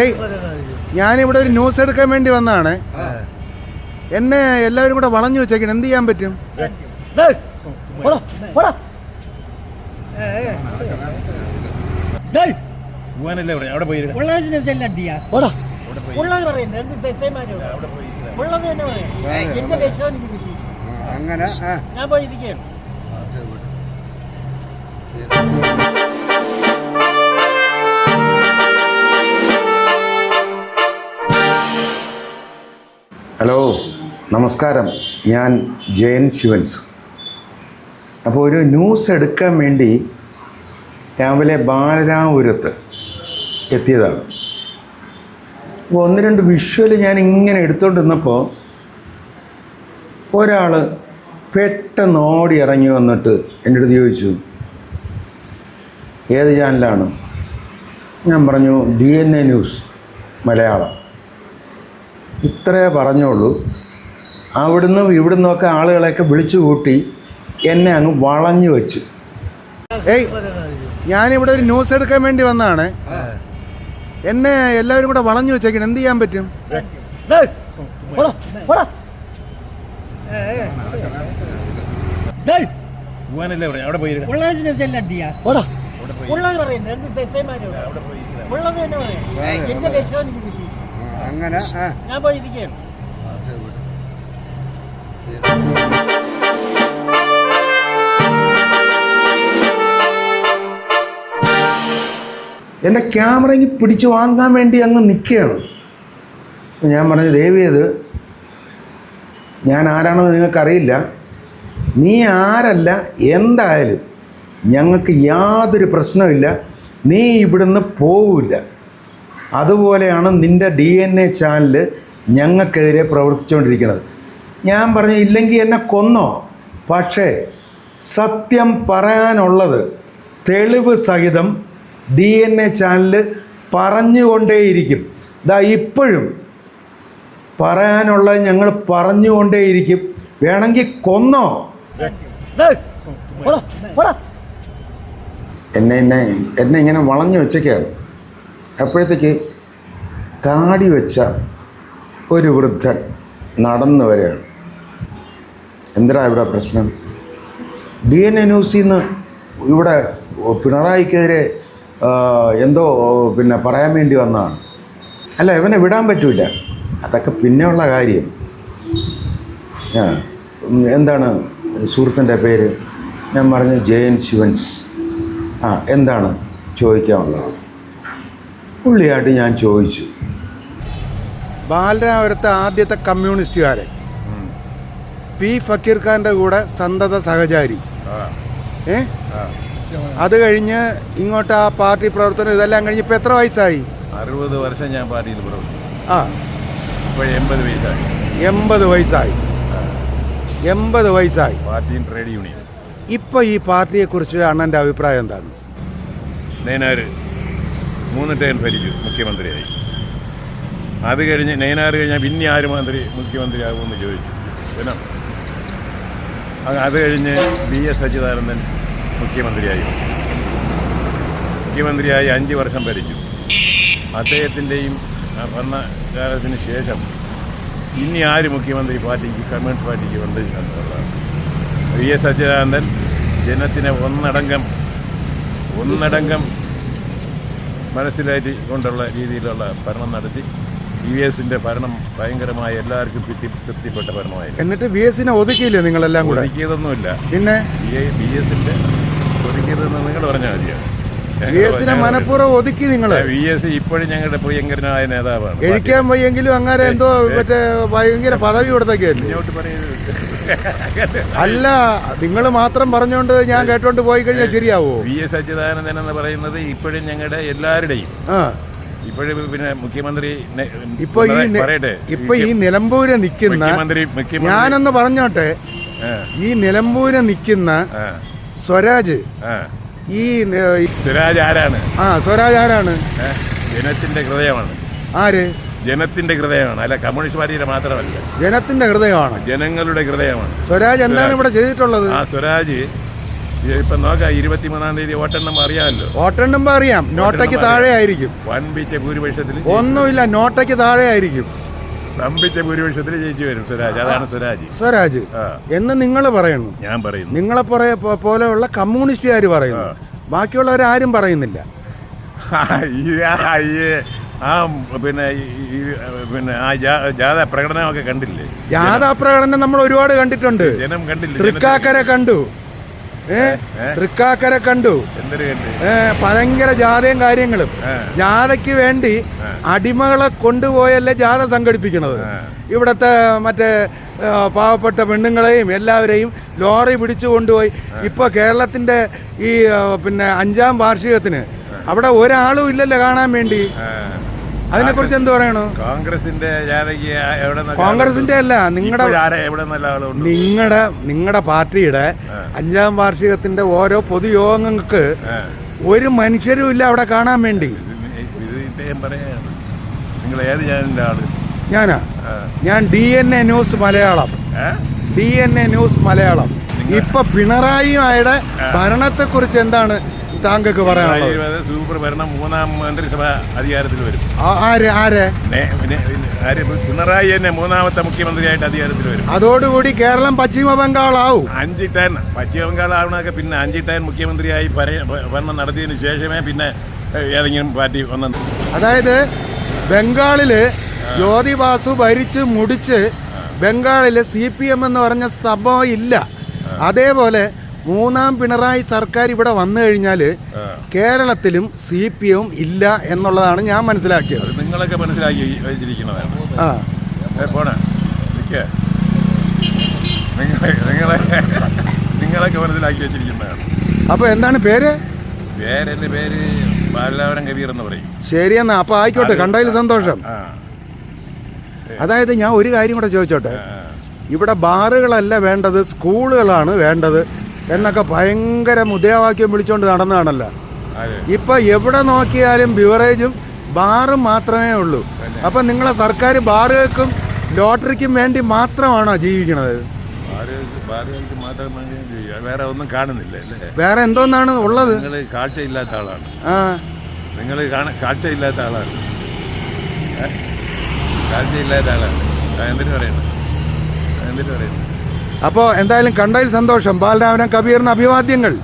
ഏയ് ഞാനിവിടെ ഒരു ന്യൂസ് എടുക്കാൻ വേണ്ടി വന്നതാണ് എന്നെ എല്ലാവരും കൂടെ വളഞ്ഞു വെച്ചേക്കണം. എന്ത് ചെയ്യാൻ പറ്റും? അങ്ങനെ ഞാൻ അവിടെ ഹലോ നമസ്കാരം. ഞാൻ ജയൻ ശിവൻസ്. അപ്പോൾ ഒരു ന്യൂസ് എടുക്കാൻ വേണ്ടി രാവിലെ ബാലരാപുരത്ത് എത്തിയതാണ്. അപ്പോൾ ഒന്ന് രണ്ട് വിഷ്വൽ ഞാൻ ഇങ്ങനെ എടുത്തുകൊണ്ടിരുന്നപ്പോൾ ഒരാൾ പെട്ടെന്ന് ഓടി ഇറങ്ങി വന്നിട്ട് എന്റെ അടുത്ത് ചോദിച്ചു ഏത് ചാനലാണ് ഞാൻ പറഞ്ഞു D N A news Malayalam. ഇത്രേ പറഞ്ഞുള്ളൂ അവിടുന്ന് ഇവിടുന്നൊക്കെ ആളുകളെയൊക്കെ വിളിച്ചു കൂട്ടി എന്നെ അങ്ങ് വളഞ്ഞു വെച്ച്. ഏയ് ഞാനിവിടെ ഒരു ന്യൂസ് എടുക്കാൻ വേണ്ടി വന്നതാണ് എന്നെ എല്ലാവരും കൂടെ വളഞ്ഞു വെച്ചേക്കണം. എന്ത് ചെയ്യാൻ പറ്റും? ഉള്ളത് തന്നെ പറയാം. അങ്ങനെ ഞാൻ പോയിരിക്കുകയാണ് എന്റെ ക്യാമറ ഇനി പിടിച്ച് വാങ്ങാൻ വേണ്ടി അങ്ങ് നിൽക്കുകയാണ്. ഞാൻ പറഞ്ഞു ദേവിയത് ഞാൻ ആരാണെന്ന് നിങ്ങൾക്കറിയില്ല. നീ ആരല്ല എന്തായാലും ഞങ്ങൾക്ക് യാതൊരു പ്രശ്നമില്ല നീ ഇവിടുന്ന് പോവില്ല. അതുപോലെയാണ് നിന്റെ ഡി എൻ എ ചാനൽ ഞങ്ങൾക്കെതിരെ പ്രവർത്തിച്ചുകൊണ്ടിരിക്കുന്നത്. ഞാൻ പറഞ്ഞു ഇല്ലെങ്കിൽ എന്നെ കൊന്നോ? പക്ഷേ സത്യം പറയാനുള്ളത് തെളിവ് സഹിതം ഡി എൻ എ ചാനൽ പറഞ്ഞുകൊണ്ടേയിരിക്കും. ഇതാ ഇപ്പോഴും പറയാനുള്ളത് ഞങ്ങൾ പറഞ്ഞുകൊണ്ടേയിരിക്കും. വേണമെങ്കിൽ കൊന്നോ? എന്നെ എന്നെ എന്നെ ഇങ്ങനെ വളഞ്ഞു വെച്ചൊക്കെയാണ് അപ്പോഴത്തേക്ക് താടി വെച്ച ഒരു വൃദ്ധൻ നടന്നു വരെയാണ് എന്തിനാ ഇവിടെ പ്രശ്നം? ഡി എൻ എ ന്യൂസിൽ നിന്ന് ഇവിടെ പിണറായിക്കെതിരെ എന്തോ പിന്നെ പറയാൻ വേണ്ടി വന്നതാണ്. അല്ല ഇവനെ വിടാൻ പറ്റൂല. അതൊക്കെ പിന്നെയുള്ള കാര്യം. എന്താണ് സുഹൃത്തിന്റെ പേര്? ഞാൻ പറഞ്ഞു ജയൻ ശിവൻസ്. ആ എന്താണ് ചോദിക്കാനുള്ളത്? പുള്ളിയായിട്ട് ഞാൻ ചോദിച്ചു. ബാലരാപുരത്തെ ആദ്യത്തെ കമ്മ്യൂണിസ്റ്റുകാരൻ പി ഫക്കീർ ഖാന്റെ കൂടെ സന്തത സഹചാരി. ഏ? അത് കഴിഞ്ഞ് ഇങ്ങോട്ട് ആ പാർട്ടി പ്രവർത്തനം ഇതെല്ലാം കഴിഞ്ഞ് ഇപ്പം എത്ര വയസ്സായി? അറുപത് വർഷം ഞാൻ പാർട്ടിയിൽ പ്രവർത്തിച്ചു. ആ. എൺപത് വയസ്സായി. എൺപത് വയസ്സായി. എൺപത് വയസ്സായി. പാർട്ടിയും ട്രേഡ് യൂണിയൻ ഇപ്പോൾ ഈ പാർട്ടിയെക്കുറിച്ച് അണ്ണന്റെ അഭിപ്രായം എന്താണ്? മൂന്ന് ടേൺ ഭരിക്കും മുഖ്യമന്ത്രിയായി. അത് കഴിഞ്ഞ് നെയ്നാറ് കഴിഞ്ഞാൽ പിന്നെ ആര് മന്ത്രി മുഖ്യമന്ത്രിയാകുമെന്ന് ചോദിച്ചു. പിന്നെ അത് കഴിഞ്ഞ് ബി എസ് അച്യുതാനന്ദൻ മുഖ്യമന്ത്രിയായി. മുഖ്യമന്ത്രിയായി അഞ്ച് വർഷം ഭരിച്ചു. അദ്ദേഹത്തിന്റെയും ഭരണകാലത്തിന് ശേഷം ഇനി ആര് മുഖ്യമന്ത്രി പാർട്ടിക്ക് കമ്മ്യൂണിസ്റ്റ് പാർട്ടിക്ക് ഉണ്ട് എന്നുള്ളതാണ് വി എസ് അച്യുതാനന്ദൻ ജനത്തിനെ ഒന്നടങ്കം ഒന്നടങ്കം മനസ്സിലാക്കി കൊണ്ടുള്ള രീതിയിലുള്ള ഭരണം നടത്തി വി എസിന്റെ ഭരണം ഭയങ്കരമായ എല്ലാവർക്കും തൃപ്തി തൃപ്തിപ്പെട്ട ഭരണമായിരുന്നു. എന്നിട്ട് വി എസിനെ ഒതുക്കിയില്ലേ നിങ്ങളെല്ലാം കൂടെ? ഒതുക്കിയതൊന്നുമില്ല. പിന്നെ? ബി എസിന്റെ ഒതുക്കിയതെന്ന് നിങ്ങൾ പറഞ്ഞാൽ മതിയാണ് വി എസിനെ മനഃപൂർവം ഒതുക്കി നിങ്ങൾ വി എസ് ഇപ്പോഴും ഞങ്ങളുടെ പ്രിയങ്കരനായ നേതാവാണ്. കഴിക്കാൻ വയ്യെങ്കിലും അങ്ങനെ എന്തോ മറ്റേ ഭയങ്കര പദവി കൊടുത്തൊക്കെയല്ലേ? ഇങ്ങോട്ട് പറയുന്നത് അല്ല നിങ്ങൾ മാത്രം പറഞ്ഞുകൊണ്ട് ഞാൻ കേട്ടോണ്ട് പോയി കഴിഞ്ഞാൽ ശരിയാവോ? വി എസ് അച്യുതാനന്ദൻ എന്ന് പറയുന്നത് ഇപ്പോഴും ഞങ്ങളുടെ എല്ലാവരുടെയും. ഇപ്പോഴും പിന്നെ മുഖ്യമന്ത്രി ഇപ്പൊ ഈ പറയട്ടെ. ഇപ്പൊ ഈ നിലമ്പൂര് നിൽക്കുന്ന മുഖ്യമന്ത്രി ഞാനൊന്ന് പറഞ്ഞോട്ടെ. ഈ നിലമ്പൂര് നിൽക്കുന്ന സ്വരാജ്. ഈ സ്വരാജ് ആരാണ്? ആ സ്വരാജ് ആരാണ്? ജനത്തിന്റെ ഹൃദയമാണ്. ആര്? ജനത്തിന്റെ ഹൃദയമാണ്. അല്ല കമ്മ്യൂണിസ്റ്റ് പാർട്ടിയുടെ മാത്രമല്ല. ജനത്തിന്റെ ഹൃദയമാണ്. ജനങ്ങളുടെ ഹൃദയമാണ്. സ്വരാജ് എന്താണ് ഇവിടെ ചെയ്തിട്ടുള്ളത്? ആ സ്വരാജ് ഇപ്പം നോക്കാം ഇരുപത്തിമൂന്നാം തീയതി വോട്ടെണ്ണം അറിയാമല്ലോ. വോട്ടെണ്ണുമ്പോ അറിയാം. നോട്ടയ്ക്ക് താഴെ ആയിരിക്കും വൻപിച്ച ഭൂരിപക്ഷത്തിൽ ഒന്നുമില്ല നോട്ടയ്ക്ക് താഴെ ആയിരിക്കും വമ്പിച്ച ഭൂരിപക്ഷത്തിൽ ജയിച്ചു വരും സ്വരാജ്. അതാണ് സ്വരാജ്. സ്വരാജ് എന്ന് നിങ്ങൾ പറയുന്നു. ഞാൻ പറയുന്നു. നിങ്ങളെ പോലെയുള്ള കമ്മ്യൂണിസ്റ്റുകാർ പറയുന്നു. ബാക്കിയുള്ളവരാരും പറയുന്നില്ല. ഈ ആ, പിന്നെ ഈ- പിന്നെ ആ ജാഥ പ്രകടനമൊക്കെ കണ്ടില്ലേ? ജാഥാ പ്രകടനം നമ്മൾ ഒരുപാട് കണ്ടിട്ടുണ്ട്. ജനം കണ്ടില്ലേ? തൃക്കാക്കര കണ്ടു. ഏ? തൃക്കാക്കര കണ്ടു. എന്തൊരു കണ്ട്? ഏ, ഭയങ്കര ജാഥയും കാര്യങ്ങളും. ജാഥയ്ക്ക് വേണ്ടി അടിമകളെ കൊണ്ടുപോയല്ലേ ജാഥ സംഘടിപ്പിക്കണത്? ഇവിടത്തെ ഇവിടുത്തെ മറ്റേ പാവപ്പെട്ട പെണ്ണുങ്ങളെയും എല്ലാവരെയും ലോറി പിടിച്ചു കൊണ്ടുപോയി. ഇപ്പൊ കേരളത്തിന്റെ ഈ പിന്നെ അഞ്ചാം വാർഷികത്തിന് അവിടെ ഒരാളും ഇല്ലല്ലോ കാണാൻ വേണ്ടി. ആ. അതിനെക്കുറിച്ച് എന്ത് പറയണു? കോൺഗ്രസിന്റെ കോൺഗ്രസിന്റെ അല്ല നിങ്ങളുടെ നിങ്ങളുടെ നിങ്ങളുടെ പാർട്ടിയുടെ അഞ്ചാം വാർഷികത്തിന്റെ ഓരോ പൊതുയോഗങ്ങൾക്ക്. ഒരു മനുഷ്യരും ഇല്ല അവിടെ കാണാൻ വേണ്ടി. നിങ്ങൾ ഏത് ചാനലിന്റെ ആൾ? ഞാനാ? ഞാൻ D N A news Malayalam? D N A news Malayalam. ഇപ്പൊ പിണറായിയുടെ ഭരണത്തെ കുറിച്ച് എന്താണ് താങ്കൾക്ക് പറയാനുള്ളത്? സൂപ്പർ ഭരണം മൂന്നാം മന്ത്രിസഭ അധികാരത്തിൽ വരും. ആര് ആര്? പിണറായി തന്നെ മൂന്നാമത്തെ മുഖ്യമന്ത്രിയായിട്ട് അധികാരത്തിൽ വരും. അതോടുകൂടി കേരളം പശ്ചിമ ബംഗാൾ ആവും അഞ്ച് ടൈം പശ്ചിമ ബംഗാൾ ആവണൊക്കെ പിന്നെ അഞ്ച് ടൈം മുഖ്യമന്ത്രിയായി ഭരണം നടത്തിയതിനു ശേഷമേ പിന്നെ ഏതെങ്കിലും പാർട്ടി വന്നു അതായത് ബംഗാളിൽ ജ്യോതി ബാസു ഭരിച്ച് മുടിച്ച് ബംഗാളിൽ സി പി എം എന്ന് പറഞ്ഞ സംഭവം ഇല്ല. അതേപോലെ മൂന്നാം പിണറായി സർക്കാർ ഇവിടെ വന്നു കഴിഞ്ഞാൽ കേരളത്തിലും സി പി എം ഇല്ല എന്നുള്ളതാണ് ഞാൻ മനസ്സിലാക്കിയത്. നിങ്ങളൊക്കെ മനസ്സിലാക്കി വെച്ചിരിക്കുന്നതാണ് ആ. പോണേ. നിങ്ങളെ നിങ്ങളെ നിങ്ങളൊക്കെ മനസ്സിലാക്കി വെച്ചിരിക്കുന്നതാണ്. അപ്പോൾ എന്താണ് പേര്? പേരെന്റെ പേര് ബാലരാവരം കബീർ എന്ന് പറയും. ശരിയെന്നാ. അപ്പോൾ ആയിക്കോട്ടെ കണ്ടതിൽ സന്തോഷം. അതായത് ഞാൻ ഒരു കാര്യം കൂടെ ചോദിച്ചോട്ടെ? ഇവിടെ ബാറുകളല്ല വേണ്ടത് സ്കൂളുകളാണ് വേണ്ടത്. എന്നൊക്കെ ഭയങ്കര മുദ്രാവാക്യം വിളിച്ചുകൊണ്ട് നടന്നതാണല്ലോ? ഇപ്പൊ എവിടെ നോക്കിയാലും ബിവറേജും ബാറും മാത്രമേ ഉള്ളൂ. അപ്പൊ നിങ്ങളെ സർക്കാർ ബാറുകൾക്കും ലോട്ടറിക്കും വേണ്ടി മാത്രമാണോ ജീവിക്കണത് വേറെ ഒന്നും കാണുന്നില്ല വേറെ എന്തോന്നാണ് ഉള്ളത്? നിങ്ങൾ കാഴ്ചയില്ലാത്ത ആളാണ്. നിങ്ങൾ കാഴ്ചയില്ലാത്ത ആളാണ്? കാഴ്ചയില്ലാത്ത ആളാണ്. എന്തിനു പറയുന്നത് എന്തിനു പറയുന്നു? അപ്പോൾ എന്തായാലും കണ്ടതിൽ സന്തോഷം. ബാലരാമൻ കബീറിന് അഭിവാദ്യങ്ങൾ.